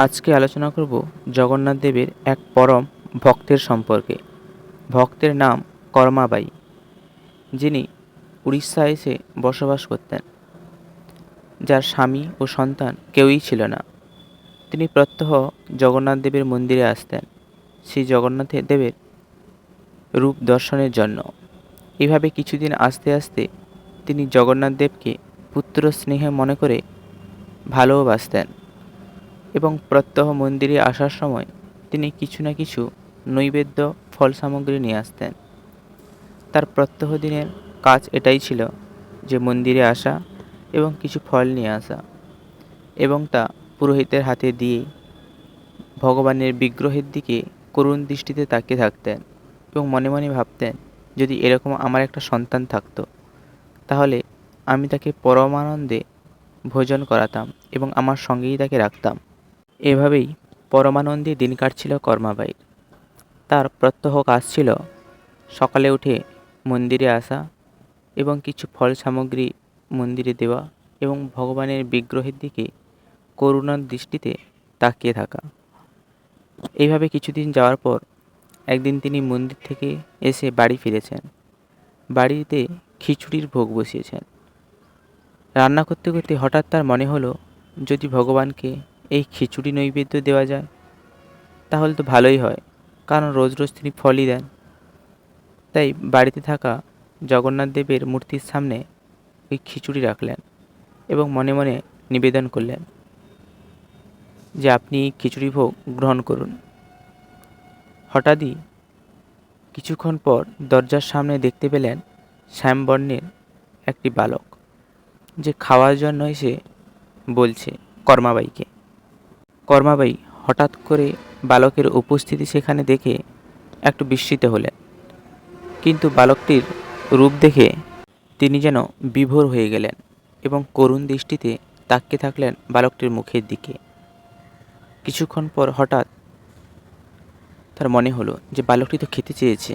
আজকে আলোচনা করব জগন্নাথ দেবের এক পরম ভক্তের সম্পর্কে। ভক্তের নাম কর্মাবাই, যিনি উড়িষ্যা এসে বসবাস করতেন। যার স্বামী ও সন্তান কেউই ছিল না। তিনি প্রত্যহ জগন্নাথ দেবের মন্দিরে আসতেন। শ্রী জগন্নাথ দেবের রূপ দর্শনের জন্য। এভাবে কিছুদিন আস্তে আস্তে তিনি জগন্নাথ দেবকে পুত্র স্নেহে মনে করে ভালোবাসতেন এবং প্রত্যহ মন্দিরে আসার সময় তিনি কিছু না কিছু নৈবেদ্য ফল সামগ্রী নিয়ে আসতেন। তার প্রত্যহ দিনের কাজ এটাই ছিল যে মন্দিরে আসা এবং কিছু ফল নিয়ে আসা এবং তা পুরোহিতের হাতে দিয়ে ভগবানের বিগ্রহের দিকে করুণ দৃষ্টিতে তাকিয়ে থাকতেন এবং মনে মনে ভাবতেন, যদি এরকম আমার একটা সন্তান থাকতো, তাহলে আমি তাকে পরমানন্দে ভোজন করাতাম এবং আমার সঙ্গেই তাকে রাখতাম। এভাবেই পরমানন্দে দিন কাটছিল কর্মাবাই তার প্রত্যহ কাজ ছিল সকালে উঠে মন্দিরে আসা এবং কিছু ফল সামগ্রী মন্দিরে দেওয়া এবং ভগবানের বিগ্রহের দিকে করুণার দৃষ্টিতে তাকিয়ে থাকা। এইভাবে কিছুদিন যাওয়ার পর একদিন তিনি মন্দির থেকে এসে বাড়ি ফিরেছেন। বাড়িতে খিচুড়ির ভোগ বসিয়েছেন। রান্না করতে করতে হঠাৎ তার মনে হলো, যদি ভগবানকে এই খিচুড়ি নৈবেদ্য দেওয়া যায়, তাহলে তো ভালোই হয়, কারণ রোজ রোজ তিনি ফলই দেন। তাই বাড়িতে থাকা জগন্নাথ দেবের মূর্তির সামনে ওই খিচুড়ি রাখলেন এবং মনে মনে নিবেদন করলেন যে আপনি খিচুড়ি ভোগ গ্রহণ করুন। হঠাৎই কিছুক্ষণ পর দরজার সামনে দেখতে পেলেন শ্যামবর্ণের একটি বালক, যে খাওয়ার জন্য এসে বলছে, কর্মাবাইকে। কর্মাবাই হঠাৎ করে বালকের উপস্থিতি সেখানে দেখে একটু বিস্মিত হলেন। কিন্তু বালকটির রূপ দেখে তিনি যেন বিভোর হয়ে গেলেন এবং করুণ দৃষ্টিতে তাকিয়ে থাকলেন বালকটির মুখের দিকে। কিছুক্ষণ পর হঠাৎ তার মনে হলো যে বালকটি তো খেতে চেয়েছে।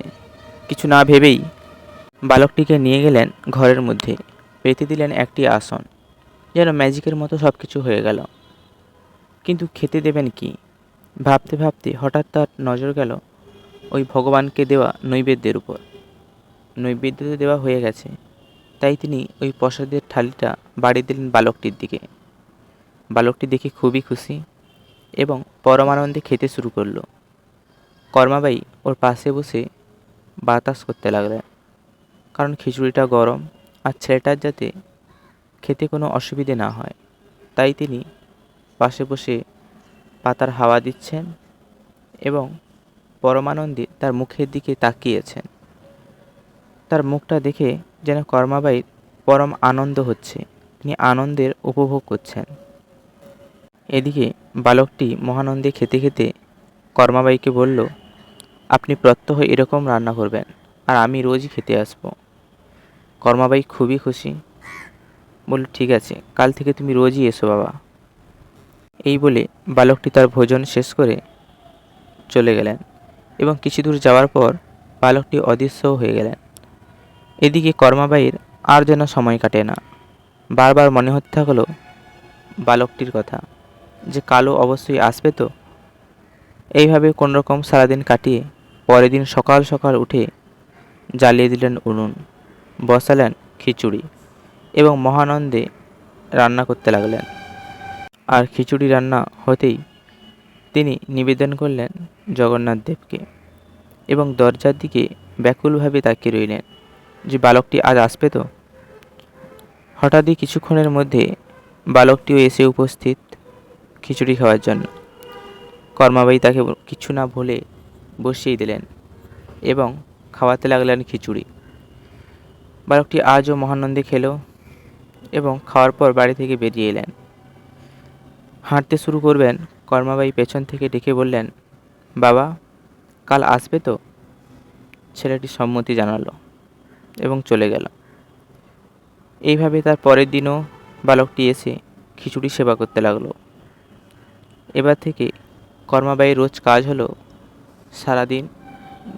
কিছু না ভেবেই বালকটিকে নিয়ে গেলেন ঘরের মধ্যে, পেতে দিলেন একটি আসন। যেন ম্যাজিকের মতো সব কিছু হয়ে গেল। কিন্তু খেতে দেবেন কি? ভাবতে ভাবতে হঠাৎ তার নজর গেল ওই ভগবানকে দেওয়া নৈবেদ্যের উপর। নৈবেদ্য দেওয়া হয়ে গেছে। তাই তিনি ওই প্রসাদের থালিটা বাড়িয়ে দিলেন বালকটির দিকে। বালকটি দেখে খুবই খুশি এবং পরমানন্দে খেতে শুরু করল। কর্মাবাই ওর পাশে বসে বাতাস করতে লাগলেন। কারণ খিচুড়িটা গরম আর ছেলেটার যাতে খেতে কোনো অসুবিধে না হয়। তাই তিনি পাশে বসে পাতার হাওয়া দিচ্ছেন এবং পরমানন্দে তার মুখের দিকে তাকিয়েছেন। তার মুখটা দেখে যেন কর্মাবাইয়ের পরম আনন্দ হচ্ছে। তিনি আনন্দের উপভোগ করছেন। এদিকে বালকটি মহানন্দে খেতে খেতে কর্মাবাইকে বলল, আপনি প্রত্যহ এরকম রান্না করবেন আর আমি রোজই খেতে আসব। কর্মাবাই খুবই খুশি। বলল, ঠিক আছে, কাল থেকে তুমি রোজই এসো বাবা। এই বলে বালকটি তার ভোজন শেষ করে চলে গেলেন এবং কিছু দূর যাওয়ার পর বালকটি অদৃশ্য হয়ে গেলেন। এদিকে কর্মাবাইয়ের আর যেন সময় কাটে না। বারবার মনে হতে থাকল বালকটির কথা। যে কালো অবশ্যই আসবে তো? এইভাবে কোনোরকম সারাদিন কাটিয়ে পরের দিন সকাল সকাল উঠে জ্বালিয়ে দিলেন উনুন, বসালেন খিচুড়ি এবং মহানন্দে রান্না করতে লাগলেন। আর খিচুড়ি রান্না হতেই তিনি নিবেদন করলেন জগন্নাথ দেবকে এবং দরজার দিকে ব্যাকুলভাবে তাকিয়ে রইলেন যে বালকটি আজ আসবে তো? হঠাৎই কিছুক্ষণের মধ্যে বালকটিও এসে উপস্থিত খিচুড়ি খাওয়ার জন্য। কর্মাবাই তাকে কিছু না বলে বসিয়ে দিলেন এবং খাওয়াতে লাগলেন খিচুড়ি। বালকটি আজও মহানন্দে খেলো এবং খাওয়ার পর বাড়ি থেকে বেরিয়ে এলেন। হাঁটতে শুরু করবেন কর্মাবাই পেছন থেকে ডেকে বললেন, বাবা, কাল আসবে তো? ছেলেটি সম্মতি জানালো এবং চলে গেল। এইভাবে তার পরের দিনও বালকটি এসে খিচুড়ি সেবা করতে লাগল। এবার থেকে কর্মাবাইয়ের রোজ কাজ হলো সারাদিন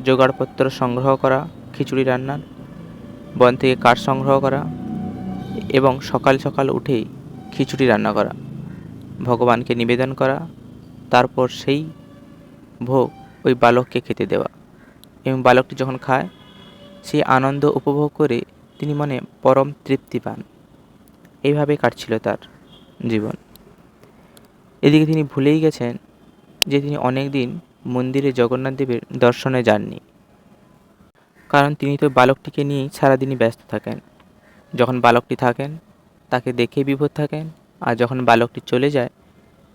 জোগাড়পত্র সংগ্রহ করা, খিচুড়ি রান্নার, বন থেকে কাঠ সংগ্রহ করা এবং সকাল সকাল উঠেই খিচুড়ি রান্না করা। ভগবানকে নিবেদন করা, তারপর সেই ভোগ ওই বালককে খেতে দেওয়া। এবং বালকটি যখন খায়, সেই আনন্দ উপভোগ করে তিনি মনে পরম তৃপ্তি পান। এইভাবে কাটছিল তার জীবন। এদিকে তিনি ভুলেই গেছেন যে তিনি অনেক দিন মন্দিরে জগন্নাথ দেবের দর্শনে যাননি। কারণ তিনি তো বালকটিকে নিয়েই সারাদিনই ব্যস্ত থাকেন। যখন বালকটি থাকেন, তাকে দেখে বিভোর থাকেন আর যখন বালকটি চলে যায়,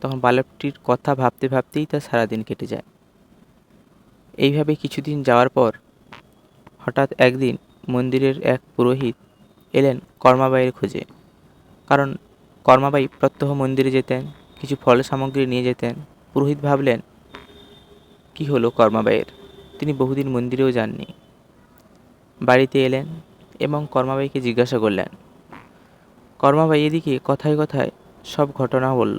তখন বালকটির কথা ভাবতে ভাবতেই তার সারাদিন কেটে যায়। এইভাবে কিছুদিন যাওয়ার পর, হঠাৎ একদিন মন্দিরের এক পুরোহিত এলেন কর্মাবাইয়ের খোঁজে। কারণ কর্মাবাই প্রত্যহ মন্দিরে যেতেন, কিছু ফল সামগ্রী নিয়ে যেতেন। পুরোহিত ভাবলেন, কি হলো কর্মাবাইয়ের? তিনি বহুদিন মন্দিরেও যাননি। বাড়িতে এলেন এবং কর্মাবাইকে জিজ্ঞাসা করলেন কর্মাবাই এদিকে কথায় কথায় সব ঘটনা বলল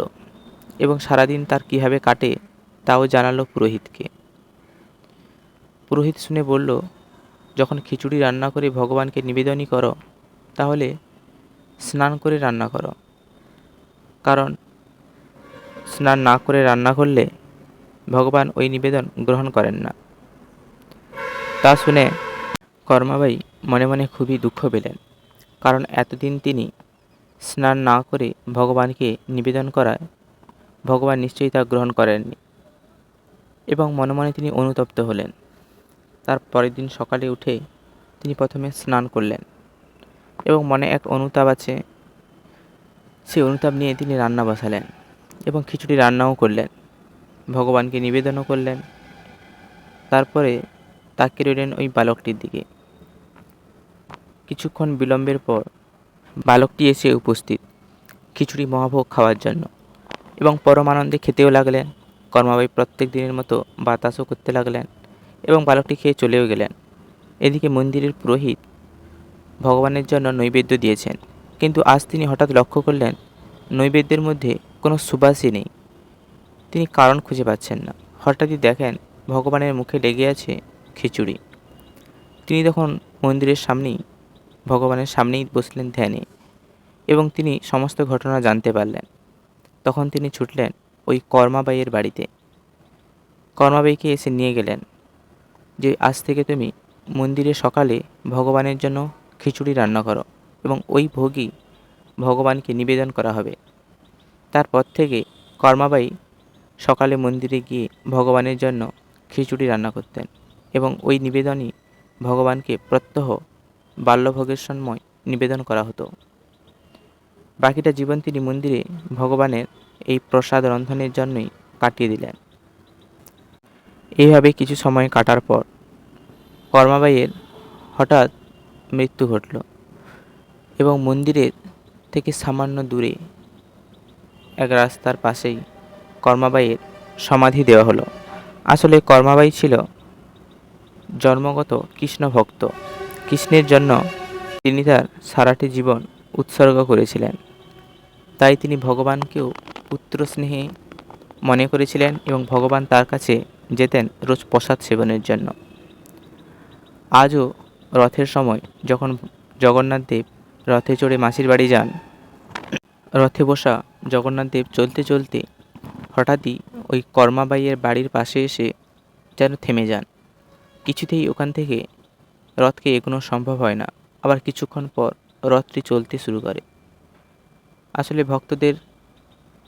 এবং সারাদিন তার কীভাবে কাটে তাও জানালো পুরোহিতকে। পুরোহিত শুনে বলল, যখন খিচুড়ি রান্না করে ভগবানকে নিবেদনই করো, তাহলে স্নান করে রান্না করো। কারণ স্নান না করে রান্না করলে ভগবান ওই নিবেদন গ্রহণ করেন না। তা শুনে কর্মাবাই মনে মনে খুবই দুঃখ পেলেন, কারণ এতদিন তিনি স্নান না করে ভগবানকে নিবেদন করায়। ভগবান নিশ্চয়ই তা গ্রহণ করেননি এবং মনে মনে তিনি অনুতপ্ত হলেন। তার পরের দিন সকালে উঠে তিনি প্রথমে স্নান করলেন এবং মনে এক অনুতাপ আছে। সেই অনুতাপ নিয়ে তিনি রান্না বসালেন এবং খিচুড়ি রান্নাও করলেন। ভগবানকে নিবেদনও করলেন। তারপরে তাকে রইলেন ওই বালকটির দিকে। কিছুক্ষণ বিলম্বের পর বালকটি এসে উপস্থিত? খিচুড়ি মহাভোগ খাওয়ার জন্য। এবং পরমানন্দে খেতেও লাগলেন। কর্মাবাই প্রত্যেক দিনের মতো বাতাসও করতে লাগলেন এবং বালকটি খেয়ে চলেও গেলেন। এদিকে মন্দিরের পুরোহিত ভগবানের জন্য নৈবেদ্য দিয়েছেন। কিন্তু আজ তিনি হঠাৎ লক্ষ্য করলেন, নৈবেদ্যের মধ্যে কোনো সুবাসই নেই। তিনি কারণ খুঁজে পাচ্ছেন না। হঠাৎই দেখেন ভগবানের মুখে লেগে আছে খিচুড়ি। তিনি তখন মন্দিরের সামনেই ভগবানের সামনেই বসলেন ধ্যানে এবং তিনি সমস্ত ঘটনা জানতে পারলেন। তখন তিনি ছুটলেন ওই কর্মাবাইয়ের বাড়িতে। কর্মাবাইকে এসে নিয়ে গেলেন যে, আজ থেকে তুমি মন্দিরে সকালে ভগবানের জন্য খিচুড়ি রান্না করো এবং ওই ভোগই ভগবানকে নিবেদন করা হবে। তারপর থেকে কর্মাবাই সকালে মন্দিরে গিয়ে ভগবানের জন্য খিচুড়ি রান্না করতেন এবং ওই নিবেদনই ভগবানকে প্রত্যহ বাল্যভোগের সময় নিবেদন করা হতো। বাকিটা জীবন তিনি মন্দিরে ভগবানের এই প্রসাদ রন্ধনের জন্যই কাটিয়ে দিলেন। এইভাবে কিছু সময় কাটার পর কর্মাবাইয়ের হঠাৎ মৃত্যু ঘটল এবং মন্দিরের থেকে সামান্য দূরে এক রাস্তার পাশেই কর্মাবাইয়ের সমাধি দেওয়া হলো। আসলে কর্মাবাই ছিল জন্মগত কৃষ্ণ ভক্ত কৃষ্ণের জন্য তিনি তার সারাটি জীবন উৎসর্গ করেছিলেন। তাই তিনি ভগবানকেও পুত্র স্নেহে মনে করেছিলেন এবং ভগবান তার কাছে যেতেন রোজ প্রসাদ সেবনের জন্য। আজও রথের সময় যখন জগন্নাথ দেব রথে চড়ে মাসির বাড়ি যান, রথে বসা জগন্নাথ দেব চলতে চলতে হঠাৎই ওই কর্মাবাইয়ের বাড়ির পাশে এসে যেন থেমে যান। কিছুতেই ওখান থেকে রথকে এগোনো সম্ভব হয় না। আবার কিছুক্ষণ পর রথটি চলতে শুরু করে। আসলে ভক্তদের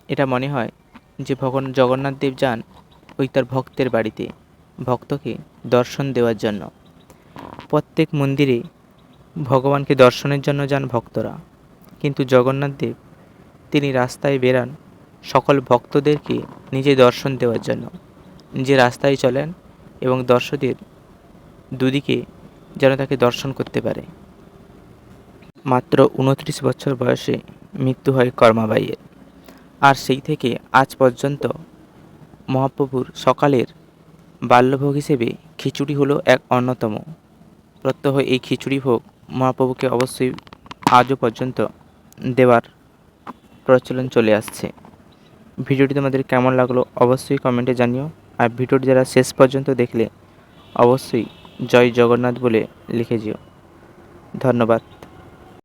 এটা মনে হয় যে ভগবান জগন্নাথ দেব যান ওই তার ভক্তের বাড়িতে, ভক্তকে দর্শন দেওয়ার জন্য। প্রত্যেক মন্দিরে ভগবানকে দর্শনের জন্য যান ভক্তরা। কিন্তু জগন্নাথ দেব, তিনি রাস্তায় বেরান সকল ভক্তদেরকে নিজে দর্শন দেওয়ার জন্য। নিজে রাস্তায় চলেন এবং দর্শকদের দুদিকে যেন তাকে দর্শন করতে পারে। মাত্র উনত্রিশ বছর বয়সে মৃত্যু হয় কর্মাবাইয়ের। আর সেই থেকে আজ পর্যন্ত মহাপ্রভুর সকালের বাল্যভোগ হিসেবে খিচুড়ি হলো এক অন্যতম। প্রত্যহ এই খিচুড়ি ভোগ মহাপ্রভুকে অবশ্যই আজও পর্যন্ত দেওয়ার প্রচলন চলে আসছে। ভিডিওটি তোমাদের কেমন লাগল অবশ্যই কমেন্টে জানিও। আর ভিডিওটি যারা শেষ পর্যন্ত দেখলে অবশ্যই জয় জগন্নাথ বলে লিখে যেও ধন্যবাদ।